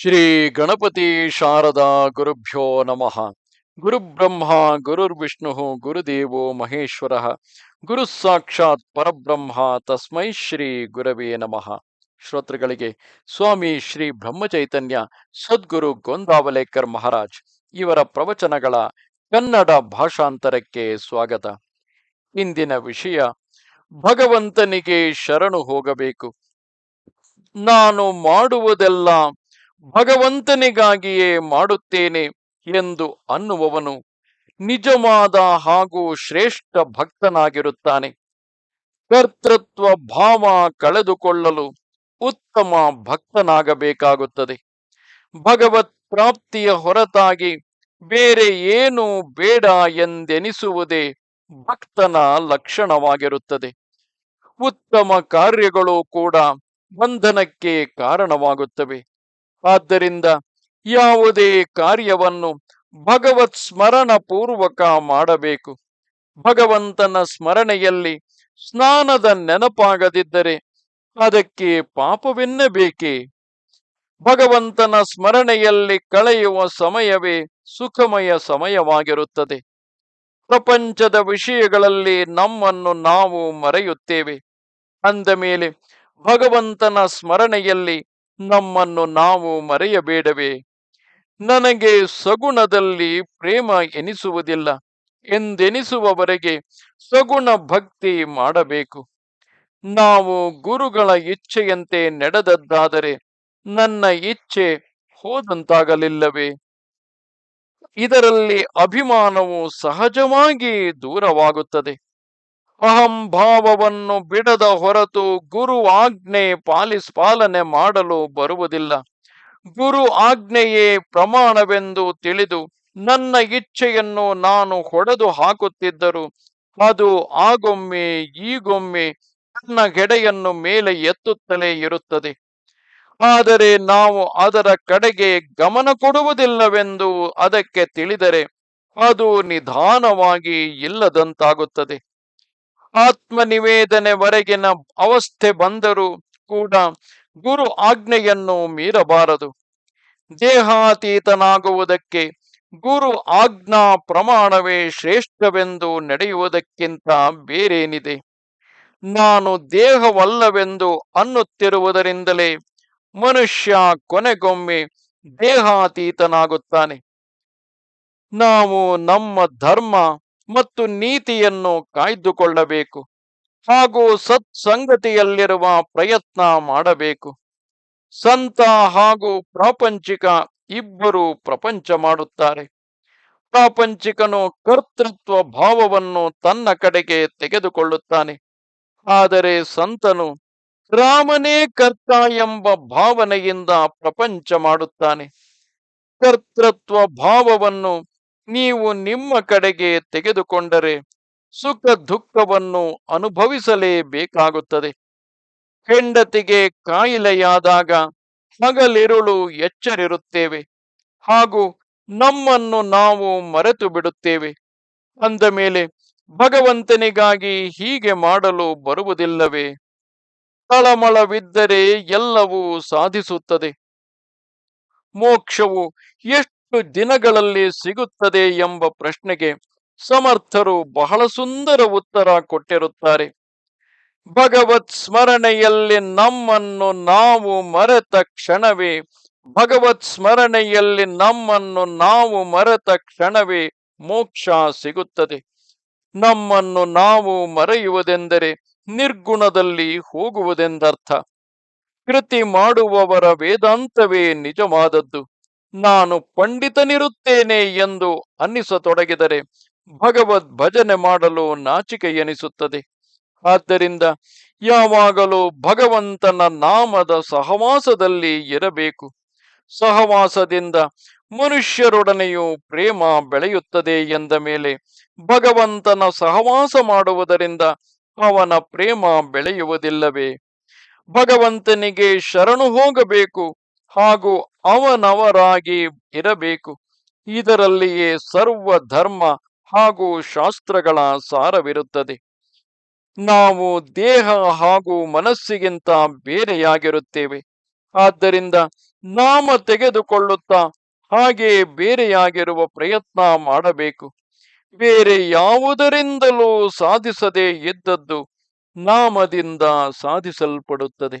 ಶ್ರೀ ಗಣಪತಿ ಶಾರದಾ ಗುರುಭ್ಯೋ ನಮಃ. ಗುರುಬ್ರಹ್ಮ ಗುರುರ್ವಿಷ್ಣು ಗುರುದೇವೋ ಮಹೇಶ್ವರ, ಗುರು ಸಾಕ್ಷಾತ್ ಪರಬ್ರಹ್ಮ, ತಸ್ಮೈ ಶ್ರೀ ಗುರವೇ ನಮಃ. ಶ್ರೋತೃಗಳಿಗೆ, ಸ್ವಾಮಿ ಶ್ರೀ ಬ್ರಹ್ಮಚೈತನ್ಯ, ಸದ್ಗುರು ಗೋಂದಾವಲೇಕರ್ ಮಹಾರಾಜ್ ಇವರ ಪ್ರವಚನಗಳ ಕನ್ನಡ ಭಾಷಾಂತರಕ್ಕೆ ಸ್ವಾಗತ. ಇಂದಿನ ವಿಷಯ, ಭಗವಂತನಿಗೆ ಶರಣು ಹೋಗಬೇಕು. ನಾನು ಮಾಡುವುದೆಲ್ಲ ಭಗವಂತನಿಗಾಗಿಯೇ ಮಾಡುತ್ತೇನೆ ಎಂದು ಅನ್ನುವವನು ನಿಜವಾದ ಹಾಗೂ ಶ್ರೇಷ್ಠ ಭಕ್ತನಾಗಿರುತ್ತಾನೆ. ಕರ್ತೃತ್ವ ಭಾವ ಕಳೆದುಕೊಳ್ಳಲು ಉತ್ತಮ ಭಕ್ತನಾಗಬೇಕಾಗುತ್ತದೆ. ಭಗವತ್ ಪ್ರಾಪ್ತಿಯ ಹೊರತಾಗಿ ಬೇರೆ ಏನು ಬೇಡ ಎಂದೆನಿಸುವುದೇ ಭಕ್ತನ ಲಕ್ಷಣವಾಗಿರುತ್ತದೆ. ಉತ್ತಮ ಕಾರ್ಯಗಳು ಕೂಡ ಬಂಧನಕ್ಕೆ ಕಾರಣವಾಗುತ್ತವೆ. ಆದ್ದರಿಂದ ಯಾವುದೇ ಕಾರ್ಯವನ್ನು ಭಗವತ್ ಸ್ಮರಣ ಪೂರ್ವಕ ಮಾಡಬೇಕು. ಭಗವಂತನ ಸ್ಮರಣೆಯಲ್ಲಿ ಸ್ನಾನದ ನೆನಪಾಗದಿದ್ದರೆ ಅದಕ್ಕೆ ಪಾಪವೆನ್ನಬೇಕೇ? ಭಗವಂತನ ಸ್ಮರಣೆಯಲ್ಲಿ ಕಳೆಯುವ ಸಮಯವೇ ಸುಖಮಯ ಸಮಯವಾಗಿರುತ್ತದೆ. ಪ್ರಪಂಚದ ವಿಷಯಗಳಲ್ಲಿ ನಮ್ಮನ್ನು ನಾವು ಮರೆಯುತ್ತೇವೆ. ಅಂದ ಮೇಲೆ ಭಗವಂತನ ಸ್ಮರಣೆಯಲ್ಲಿ ನಮ್ಮನ್ನು ನಾವು ಮರೆಯಬೇಡವೇ? ನನಗೆ ಸಗುಣದಲ್ಲಿ ಪ್ರೇಮ ಎನಿಸುವುದಿಲ್ಲ. ಎಂದೆನಿಸುವವರೆಗೆ ಸಗುಣ ಭಕ್ತಿ ಮಾಡಬೇಕು. ನಾವು ಗುರುಗಳ ಇಚ್ಛೆಯಂತೆ ನಡೆದದ್ದಾದರೆ ನನ್ನ ಇಚ್ಛೆ ಹೋದಂತಾಗಲಿಲ್ಲವೇ? ಇದರಲ್ಲಿ ಅಭಿಮಾನವು ಸಹಜವಾಗಿ ದೂರವಾಗುತ್ತದೆ. ಅಹಂಭಾವವನ್ನು ಬಿಡದ ಹೊರತು ಗುರು ಆಜ್ಞೆ ಪಾಲಿಸ್, ಪಾಲನೆ ಮಾಡಲು ಬರುವುದಿಲ್ಲ. ಗುರು ಆಜ್ಞೆಯೇ ಪ್ರಮಾಣವೆಂದು ತಿಳಿದು ನನ್ನ ಇಚ್ಛೆಯನ್ನು ನಾನು ಹೊಡೆದು ಹಾಕುತ್ತಿದ್ದರು. ಅದು ಆಗೊಮ್ಮೆ, ಈಗೊಮ್ಮೆ ನನ್ನ ಗೆಡೆಯನ್ನು ಮೇಲೆ ಎತ್ತುತ್ತಲೇ ಇರುತ್ತದೆ. ಆದರೆ ನಾವು ಅದರ ಕಡೆಗೆ ಗಮನ ಕೊಡುವುದಿಲ್ಲವೆಂದು ಅದಕ್ಕೆ ತಿಳಿದರೆ ಅದು ನಿಧಾನವಾಗಿ ಇಲ್ಲದಂತಾಗುತ್ತದೆ. ಆತ್ಮನಿವೇದನೆವರೆಗಿನ ಅವಸ್ಥೆ ಬಂದರೂ ಕೂಡ ಗುರು ಆಜ್ಞೆಯನ್ನು ಮೀರಬಾರದು. ದೇಹಾತೀತನಾಗುವುದಕ್ಕೆ ಗುರು ಆಜ್ಞಾ ಪ್ರಮಾಣವೇ ಶ್ರೇಷ್ಠವೆಂದು ನಡೆಯುವುದಕ್ಕಿಂತ ಬೇರೇನಿದೆ? ನಾನು ದೇಹವಲ್ಲವೆಂದು ಅನ್ನುತ್ತಿರುವುದರಿಂದಲೇ ಮನುಷ್ಯ ಕೊನೆಗೊಮ್ಮೆ ದೇಹಾತೀತನಾಗುತ್ತಾನೆ. ನಾವು ನಮ್ಮ ಧರ್ಮ ಮತ್ತು ನೀತಿಯನ್ನು ಕಾಯ್ದುಕೊಳ್ಳಬೇಕು. ಹಾಗೂ ಸತ್ಸಂಗತಿಯಲ್ಲಿರುವ ಪ್ರಯತ್ನ ಮಾಡಬೇಕು. ಸಂತ ಹಾಗೂ ಪ್ರಾಪಂಚಿಕ ಇಬ್ಬರು ಪ್ರಪಂಚ ಮಾಡುತ್ತಾರೆ. ಪ್ರಾಪಂಚಿಕನು ಕರ್ತೃತ್ವ ಭಾವವನ್ನು ತನ್ನ ಕಡೆಗೆ ತೆಗೆದುಕೊಳ್ಳುತ್ತಾನೆ. ಆದರೆ ಸಂತನು ರಾಮನೇ ಕರ್ತ ಎಂಬ ಭಾವನೆಯಿಂದ ಪ್ರಪಂಚ ಮಾಡುತ್ತಾನೆ. ಕರ್ತೃತ್ವ ಭಾವವನ್ನು ನೀವು ನಿಮ್ಮ ಕಡೆಗೆ ತೆಗೆದುಕೊಂಡರೆ ಸುಖ ದುಃಖವನ್ನು ಅನುಭವಿಸಲೇಬೇಕಾಗುತ್ತದೆ. ಹೆಂಡತಿಗೆ ಕಾಯಿಲೆಯಾದಾಗ ಹಗಲಿರುಳು ಎಚ್ಚರಿರುತ್ತೇವೆ ಹಾಗೂ ನಮ್ಮನ್ನು ನಾವು ಮರೆತು ಬಿಡುತ್ತೇವೆ. ಅಂದ ಮೇಲೆ ಭಗವಂತನಿಗಾಗಿ ಹೀಗೆ ಮಾಡಲು ಬರುವುದಿಲ್ಲವೇ? ತಳಮಳವಿದ್ದರೆ ಎಲ್ಲವೂ ಸಾಧಿಸುತ್ತದೆ. ಮೋಕ್ಷವು ಎಷ್ಟು ದಿನಗಳಲ್ಲಿ ಸಿಗುತ್ತದೆ ಎಂಬ ಪ್ರಶ್ನೆಗೆ ಸಮರ್ಥರು ಬಹಳ ಸುಂದರ ಉತ್ತರ ಕೊಟ್ಟಿರುತ್ತಾರೆ. ಭಗವತ್ ಸ್ಮರಣೆಯಲ್ಲಿ ನಮ್ಮನ್ನು ನಾವು ಮರೆತ ಕ್ಷಣವೇ, ಭಗವತ್ ಸ್ಮರಣೆಯಲ್ಲಿ ನಮ್ಮನ್ನು ನಾವು ಮರೆತ ಕ್ಷಣವೇ ಮೋಕ್ಷ ಸಿಗುತ್ತದೆ. ನಮ್ಮನ್ನು ನಾವು ಮರೆಯುವುದೆಂದರೆ ನಿರ್ಗುಣದಲ್ಲಿ ಹೋಗುವುದೆಂದರ್ಥ. ಕೃತಿ ಮಾಡುವವರ ವೇದಾಂತವೇ ನಿಜವಾದದ್ದು. ನಾನು ಪಂಡಿತನಿರುತ್ತೇನೆ ಎಂದು ಅನ್ನಿಸತೊಡಗಿದರೆ ಭಗವದ್ ಭಜನೆ ಮಾಡಲು ನಾಚಿಕೆ ಎನಿಸುತ್ತದೆ. ಆದ್ದರಿಂದ ಯಾವಾಗಲೂ ಭಗವಂತನ ನಾಮದ ಸಹವಾಸದಲ್ಲಿ ಇರಬೇಕು. ಸಹವಾಸದಿಂದ ಮನುಷ್ಯರೊಡನೆಯೂ ಪ್ರೇಮ ಬೆಳೆಯುತ್ತದೆ ಎಂದ ಮೇಲೆ ಭಗವಂತನ ಸಹವಾಸ ಮಾಡುವುದರಿಂದ ಅವನ ಪ್ರೇಮ ಬೆಳೆಯುವುದಿಲ್ಲವೇ? ಭಗವಂತನಿಗೆ ಶರಣು ಹೋಗಬೇಕು ಹಾಗೂ ಅವನವರಾಗಿ ಇರಬೇಕು. ಇದರಲ್ಲಿಯೇ ಸರ್ವ ಧರ್ಮ ಹಾಗೂ ಶಾಸ್ತ್ರಗಳ ಸಾರವಿರುತ್ತದೆ. ನಾವು ದೇಹ ಹಾಗೂ ಮನಸ್ಸಿಗಿಂತ ಬೇರೆಯಾಗಿರುತ್ತೇವೆ. ಆದ್ದರಿಂದ ನಾಮ ತೆಗೆದುಕೊಳ್ಳುತ್ತಾ ಹಾಗೆ ಬೇರೆಯಾಗಿರುವ ಪ್ರಯತ್ನ ಮಾಡಬೇಕು. ಬೇರೆ ಯಾವುದರಿಂದಲೂ ಸಾಧಿಸದೇ ಇದ್ದದ್ದು ನಾಮದಿಂದ ಸಾಧಿಸಲ್ಪಡುತ್ತದೆ.